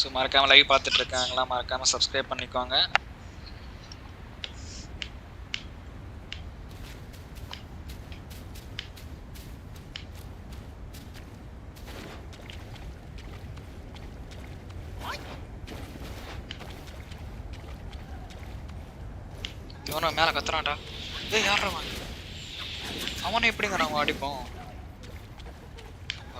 So மறக்காமல் live பார்த்துட்டு இருக்காங்களா மறக்காமல் சப்ஸ்கிரைப் பண்ணிக்கோங்க. இவனை மேலே கத்துறான்டா. ஏய் யார் அவனை? எப்படிங்க நாங்கள் அடிப்போம்?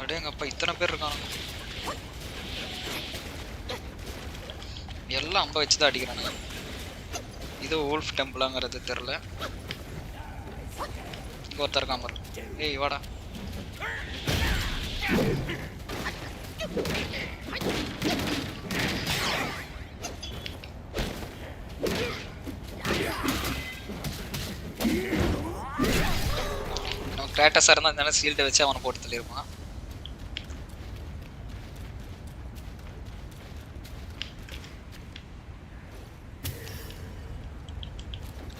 அடேங்கப்பா இத்தனை பேர் இருக்கானுங்க. எல்லாம் அம்ப வச்சு தான் அடிக்கிறானுங்க. இது ஓல்ஃப் டெம்பிளாங்கிறது தெரில ஒருத்தர் காமர் ஏய் வாடா. கிராட்டஸாக இருந்தால் அதனால சீல்டை வச்சு அவனை போட்டு தள்ளியிருப்பான்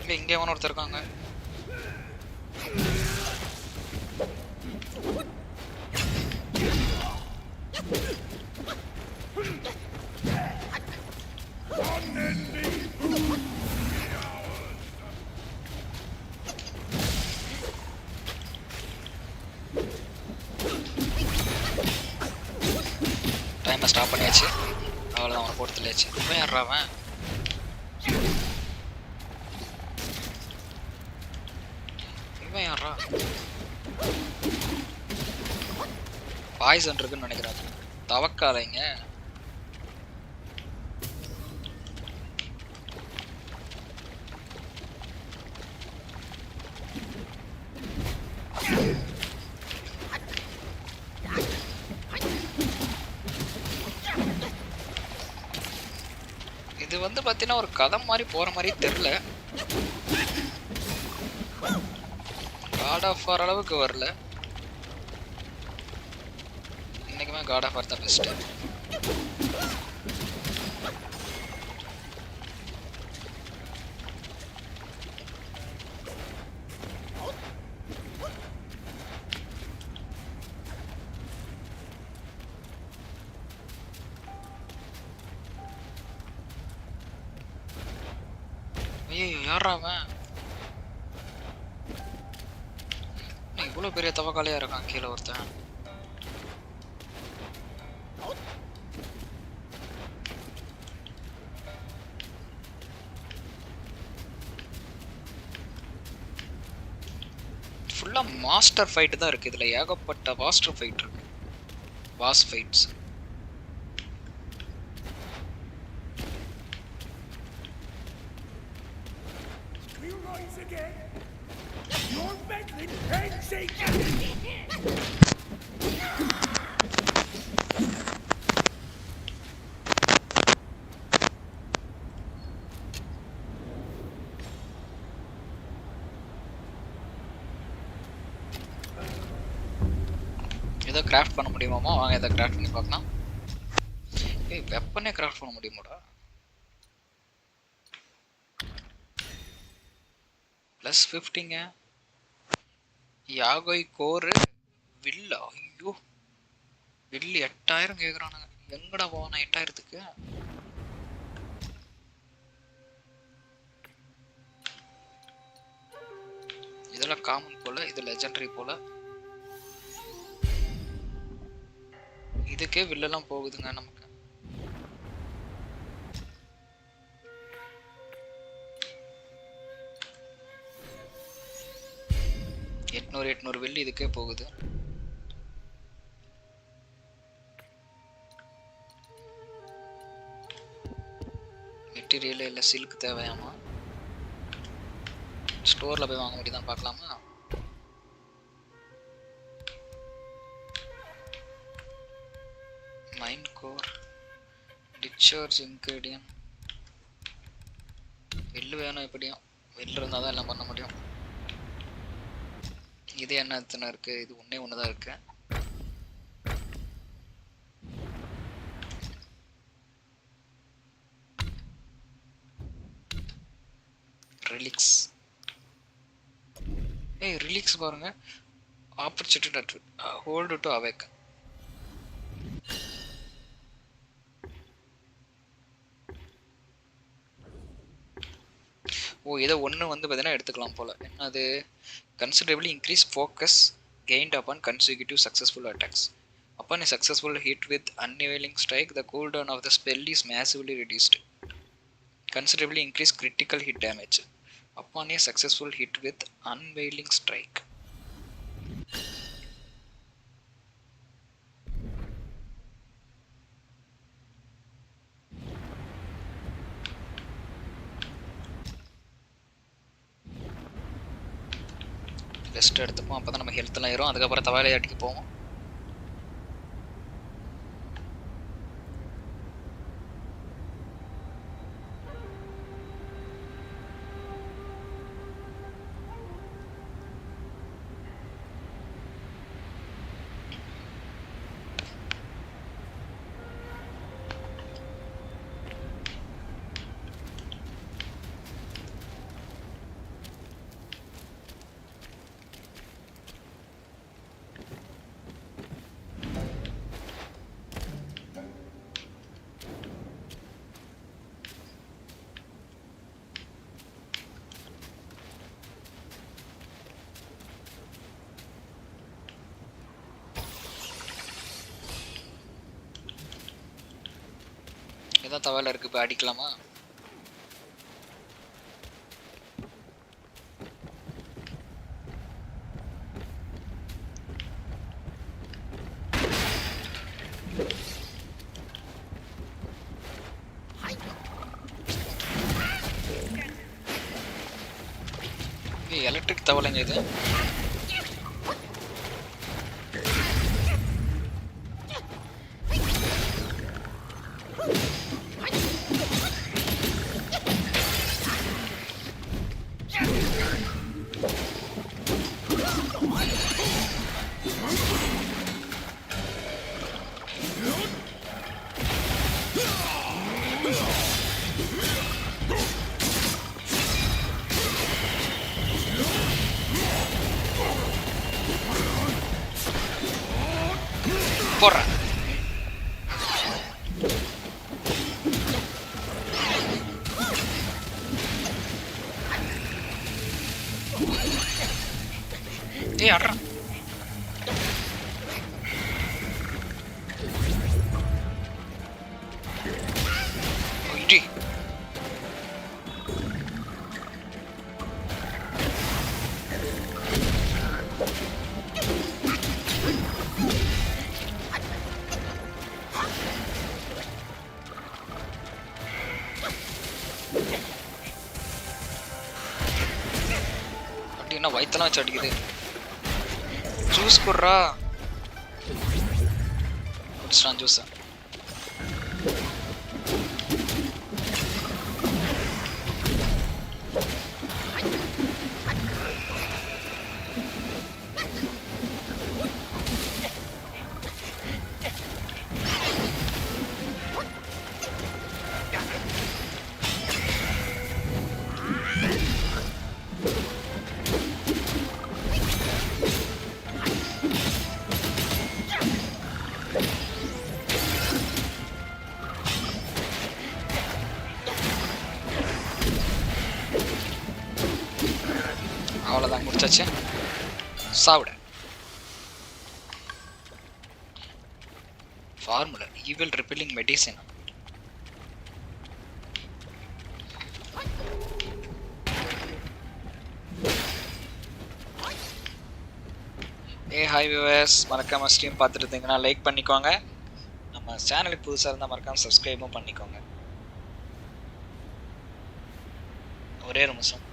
இல்ல இங்க எவனோ ஒருத்தர் இருக்காங்க. டைமை ஸ்டாப் பண்ணியாச்சு. அவ்வளோதான் அவனை போட்டு தள்ளியாச்சு இவன் ஏறாவன் அவன் இவன் யாரா? பாய்சன் இருக்குன்னு நினைக்கிறாங்க தவக்காதீங்க இது வந்து பார்த்தீங்கன்னா ஒரு கதை மாதிரி போற மாதிரி தெரில காட் ஆஃப் வார் அளவுக்கு வரல. இன்னைக்குமே காட் ஆஃப் வார் தான் பெஸ்ட்டு ஐயோ யாரா அவன்? எவ்வளோ பெரிய தவக்காலையாக இருக்கான் கீழே ஒருத்தன். ஃபுல்லாக மாஸ்டர் ஃபைட்டு தான் இருக்குது இதில். ஏகப்பட்ட மாஸ்டர் ஃபைட் இருக்கு. Boss fights We again. ஏதோ கிராஃப்ட் பண்ண முடியுமாமா? வாங்க ஏதோ கிராஃப்ட் பண்ணி பார்க்கலாம். ஏய் வெப்பனே கிராஃப்ட் பண்ண முடியுமாடா? ப்ளஸ் ஃபிஃப்டிங்க யாகோய் கோரு வில்லா ஐயோ. வில்லு எட்டாயிரம் கேட்குறானுங்க எங்கடா போவானா எட்டாயிரத்துக்கு? இதெல்லாம் காமன் போல இது லெஜண்டரி போல. இதுக்கே வில்லெல்லாம் போகுதுங்க நமக்கு. எட்நூறு எட்நூறு வெள்ளி இதுக்கே போகுது. மெட்டீரியல் இல்லை சில்க் தேவையாமா? ஸ்டோரில் போய் வாங்க முடியுதான் பார்க்கலாமா? Main core discharge ingredient. வெள்ளு வேணும் எப்படியும். வெள்ளு இருந்தால் தான் எல்லாம் பண்ண முடியும். இது என்ன எத்தனை இருக்கு? இது ஒன்னே ஒன்று தான் இருக்கு. ரிலிக்ஸ் ஏய் ரிலிக்ஸ் பாருங்க. ஆப்பர்ச்சுனிட்டி ஹோல்டு டு அவேக் ஓ ஏதோ ஒன்று வந்து பார்த்தீங்கன்னா எடுத்துக்கலாம் போல் என்னது considerably increase focus gained up upon consecutive successful attacks upon a successful hit with unveiling strike the cooldown of the spell is massively reduced considerably increase critical hit damage upon a successful hit with unveiling strike rest எடுத்துப்போம். அப்போ தான் நம்ம ஹெல்த்லாம் ஏறும் அதுக்கப்புறம் தவாலை அடிக்க போவோம். தான் தவாலை இருக்கு இப்போ அடிக்கலாமா? எலக்ட்ரிக் தவளைங்க இது. corra. Tierra. Oye. ఇతను వచ్చాటికి ఇది చూసుకుర్రా. చూస్తాను చూస్తాను குடுறா குடிச்சிட்டான் ஜூஸை அவ்வளோதான் ஃபார்முலா ஈவில் ரிப்பெல்லிங் ஏ ஹாய் வியூவர்ஸ் மறக்காம ஸ்ட்ரீம் பார்த்துட்டு இருந்தீங்கன்னா லைக் பண்ணிக்கோங்க. நம்ம சேனலுக்கு புதுசாக இருந்தால் மறக்காம சப்ஸ்கிரைபும் பண்ணிக்கோங்க. ஒரே நிமிஷம்.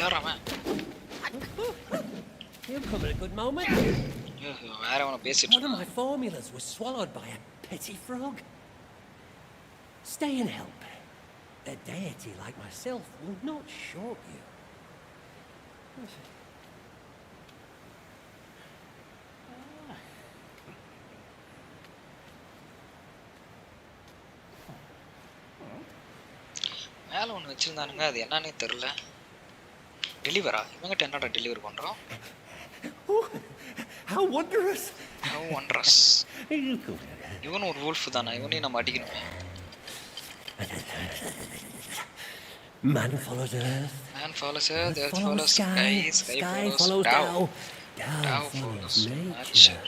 யார் அவன் You come at a good moment. ஐயோ, வேற அவனை பேசிட்டு One of my formulas was swallowed by a petty frog. Stay and help. A deity like myself will not short you. மேல ஒன்று வச்சிருந்தானுங்க அது என்னன்னே தெரில டெலிவரா இவங்ககிட்ட என்னடா டெலிவர் பண்ணுறோம் How wondrous! How wondrous! இவனும் ஒரு wolf தானா இவனையும் நம்ம அடிக்கணும் Man follows earth. Man follows earth, earth follows sky, sky, sky follows Tao. Tao follows nature.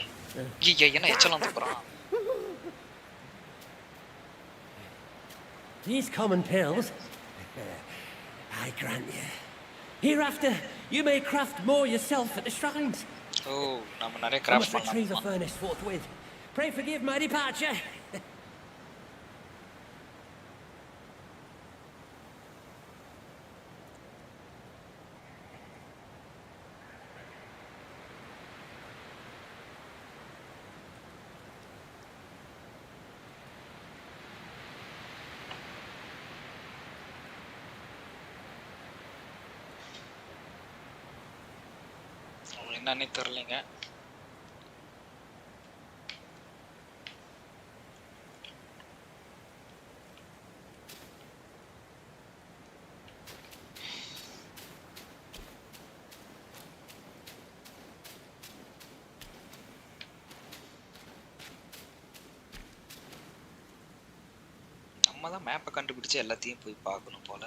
ஐயா என்ன எச்சலாம் bra. These common pills, I grant you. Hereafter, you may craft more yourself at the shrines. Oh, I'm not a craft. I must retrieve the furnace forthwith. Pray forgive my departure. என்னன்னே தெரிலிங்க நம்ம தான் மேப்பை கண்டுபிடிச்சு எல்லாத்தையும் போய் பார்க்கணும் போல.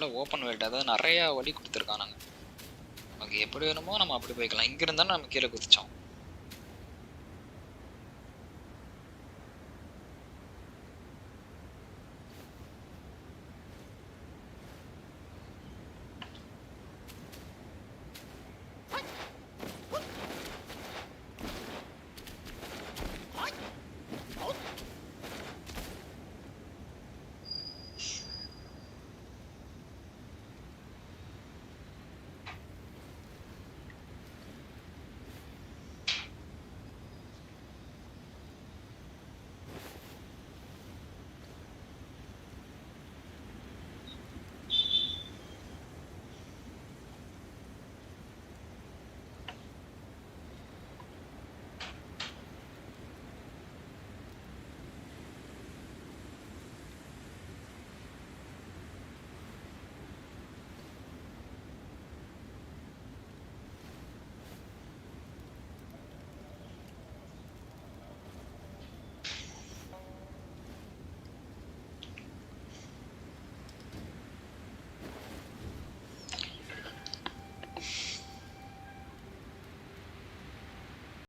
நல்ல ஓப்பன் வேல்ட் அதாவது நிறையா வழி கொடுத்துருக்கானுங்க. நமக்கு எப்படி வேணுமோ நம்ம அப்படி போய்க்கலாம். இங்கே இருந்தாலும் நம்ம கீழே குதிச்சோம்.